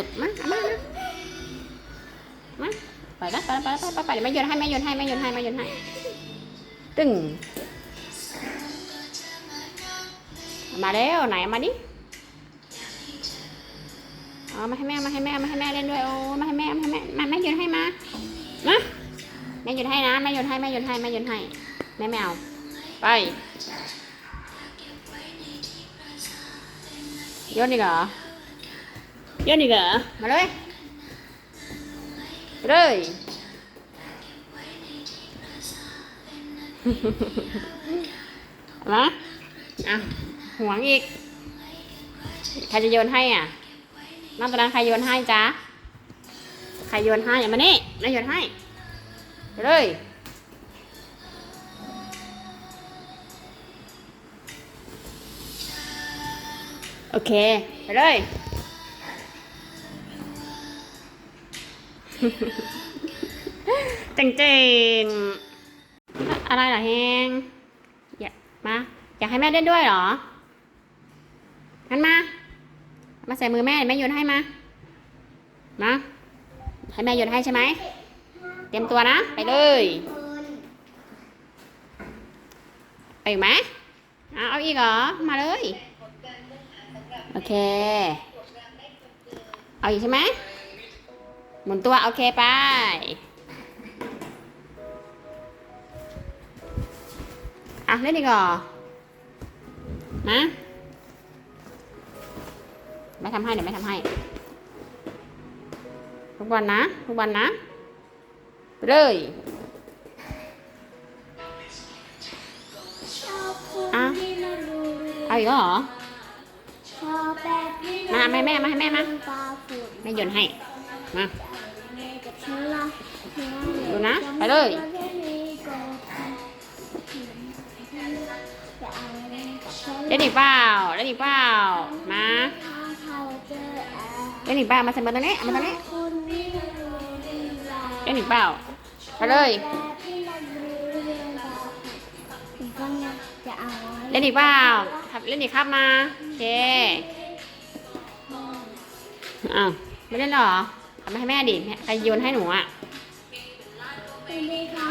ลูกมามามาไปแล้วไปแล้วไปไปไปเดี๋ยวแม่โยนให้แม่โยนให้แม่โยนให้แม่โยนให้ตึ้งเอามาแล้วไหนมาดิเอามาให้แม่มาให้แม่มาให้แม่เล่นด้วยโอ้มาให้แม่มาให้แม่มาแม่โยนให้มามาแม่โยนให้นะแม่โยนให้แม่โยนให้แม่โยนให้แม่ไม่เอาไปโยนอีกเหรอ โยนอีกเหรอมาเลยไปเลยเอามาอะห่วงอีก ใครจะโยนให้อะน้องตอนนั้นใครโยนให้จ๊ะ ใครโยนให้อย่ามานี่นายโยนให้ไปเลยโอเค ไปเลย เจ๋งเจ๋งอะไรเหรอเฮงอยากมาอยากให้แม่เล่นด้วยเหรองั้นมา มาใส่มือแม่แม่โยนให้มามาให้แม่โยนให้ใช่ไหมเตรียมตัวนะ ไปเลยไปอีกไหมเอาเอาอีกเหรอ มาเลย โอเค เอาอีกใช่ไหม หมุนตัว โอเคไป อะ เล่นอีกเหรอมาไม่ทำให้เดี๋ยวไม่ทำให้ ทุกวันนะ ทุกวันนะ ไปเลยอะเอาอีกเหรอชอบแบบที่มาให้แม่มาให้แม่มาแม่โยนให้ มากับฉันละดูนะ ไปเลย เล่นอีกเปล่าเล่นอีกเปล่ามาเล่นอีกเปล่ามาใส่มาตรงนี้เอามาตรงนี้คุณที่มาดูเรื่องราวเล่นอีกเปล่าไปเลยแบบที่มาดูเรื่องราวผมก็ยังจะเอาไว้เล่นอีกเปล่าครับเล่นอีกครับมาโอเคอ้าวไม่เล่นเหรอ เอามาให้แม่ดิแม่ใครโยนให้หนูอะ